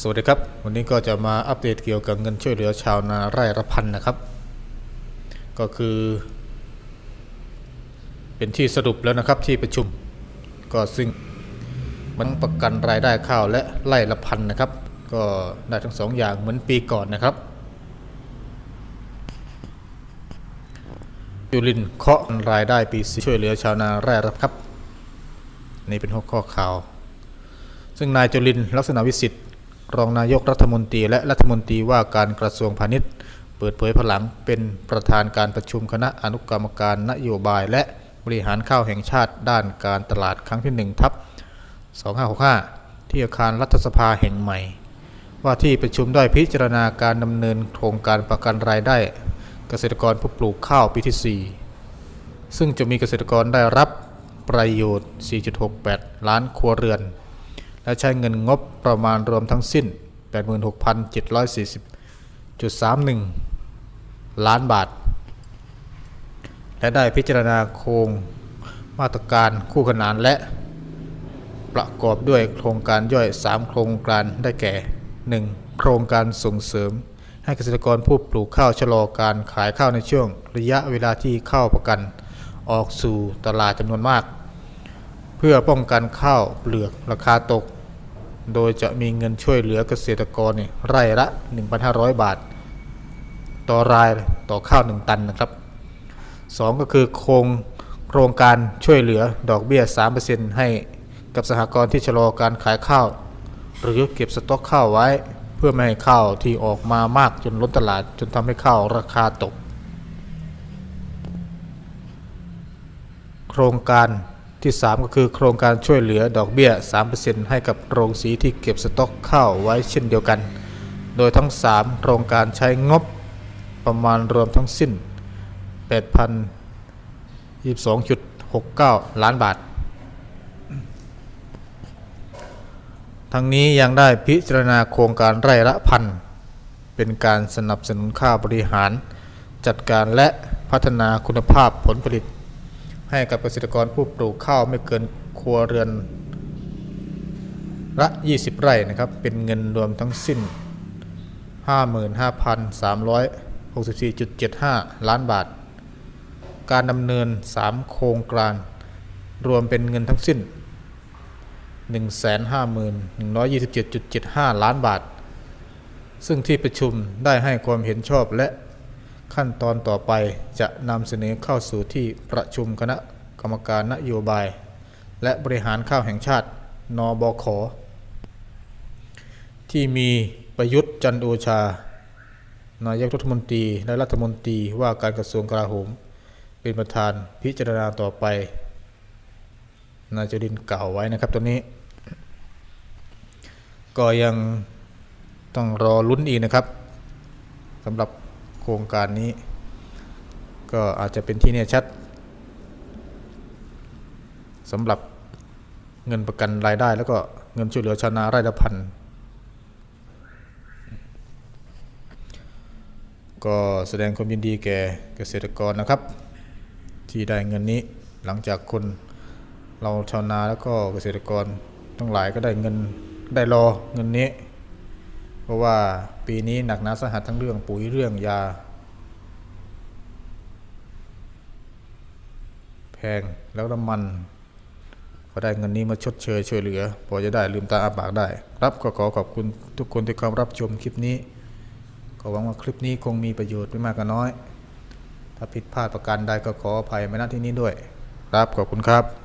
สวัสดีครับ วันนี้ก็จะมาอัปเดตเกี่ยวกับเงินช่วยเหลือชาวนาไร่ละพันนะครับ ก็คือ เป็นที่สรุปแล้วนะครับที่ประชุม ก็ซึ่งมันประกันรายได้ข้าวและไร่ละพันนะครับ ก็ได้ทั้งสองอย่างเหมือนปีก่อนนะครับจุลินเคาะรายได้ปีสี่ช่วยเหลือชาวนาไร่ละครับ นี่เป็นหัวข้อข่าว ซึ่งนายจุลินลักษณะวิสิทธิ์รองนายกรัฐมนตรีและรัฐมนตรีว่าการกระทรวงพาณิชย์ เปิดเผยพลังเป็นประธานการประชุมคณะอนุกรรมการนโยบาย และบริหารข้าวแห่งชาติด้านการตลาดครั้งที่1ทับ2565 ที่อาคารรัฐสภาแห่งใหม่ ว่าที่ประชุมได้พิจารณาการดำเนินโครงการประกันรายได้ เกษตรกรผู้ปลูกข้าวปีที่ 4 ซึ่งจะมีเกษตรกรได้รับ ประโยชน์ 4.68 ล้านครัวเรือน และใช้เงินงบประมาณรวมทั้งสิ้น 86,740.31 ล้านบาท และได้พิจารณาโครงมาตรการคู่ขนานและประกอบด้วยโครงการย่อย 3 โครงการได้แก่ 1. โครงการส่งเสริม ให้เกษตรกรผู้ปลูกข้าวชะลอการขายข้าวในช่วง ระยะเวลาที่ข้าวประกัน ออกสู่ตลาดจำนวนมาก เพื่อป้องกันข้าวเปลือกราคาตก โดยจะมีเงินช่วยเหลือเกษตรกรเนี่ยไร่ละ 1,500 บาท ต่อรายต่อข้าว 1 ตันนะครับ 2 ก็คือโครงโครงการช่วยเหลือดอกเบี้ย 3%ให้กับสหกรณ์ที่ชะลอการขายข้าว หรือเก็บสต็อกข้าวไว้ เพื่อไม่ให้ข้าวที่ออกมามากจนล้นตลาดจนทำให้ข้าวราคาตก โครงการที่ 3 ก็คือโครงการช่วยเหลือดอกเบี้ย 3%ให้กับโรงสีที่เก็บสต็อกข้าวไว้เช่นเดียวกัน โดยทั้ง 3 โครงการใช้งบประมาณรวมทั้งสิ้น 8,022.69 ล้านบาท ทั้งนี้ยังได้พิจารณาโครงการไร่ละพัน เป็นการสนับสนุนค่าบริหาร จัดการและพัฒนาคุณภาพผลผลิต ให้กับเกษตรกรผู้ปลูกข้าวไม่เกินครัวเรือนละ 20 ไร่นะครับ เป็นเงินรวมทั้งสิ้น 55,364.75 ล้านบาท การดำเนิน 3 โครงการรวมเป็นเงินทั้งสิ้น 151,127.75 ล้านบาท ซึ่งที่ประชุมได้ให้ความเห็นชอบและ ขั้นตอนต่อไปจะนำเสนอเข้าสู่ที่ประชุมคณะกรรมการนโยบาย และบริหารข้าวแห่งชาติ นบข ที่มีประยุทธ์จันโอชานายกรัฐมนตรีและรัฐมนตรีว่าการกระทรวงกลาโหม เป็นประธานพิจารณาต่อไป นายจรินกล่าวไว้นะครับตัวนี้ ก็ยังต้องรอลุ้นอีกนะครับสำหรับ โครงการนี้ ก็อาจจะเป็นที่แน่ชัดสำหรับเงินประกันรายได้ แล้วก็เงินช่วยเหลือชาวนาไร่ละพันก็แสดงความยินดีแก่เกษตรกรนะครับ ที่ได้เงินนี้หลังจากคนเราชาวนาแล้วก็เกษตรกรทั้งหลายก็ได้เงินได้รอเงินนี้ เพราะว่าปีนี้หนักหนาสาหัสทั้งเรื่องปุ๋ยเรื่องยา แพงแล้วน้ำมันก็ได้เงินนี้มาชดเชยช่วยเหลือ พอจะได้ลืมตาอาปากได้ ครับก็ขอขอบคุณทุกคนที่เข้ารับชมคลิปนี้ ก็หวังว่าคลิปนี้คงมีประโยชน์ไม่มากก็น้อย ถ้าผิดพลาดประการใดก็ขออภัยมาณที่นี้ด้วย ครับขอบคุณครับ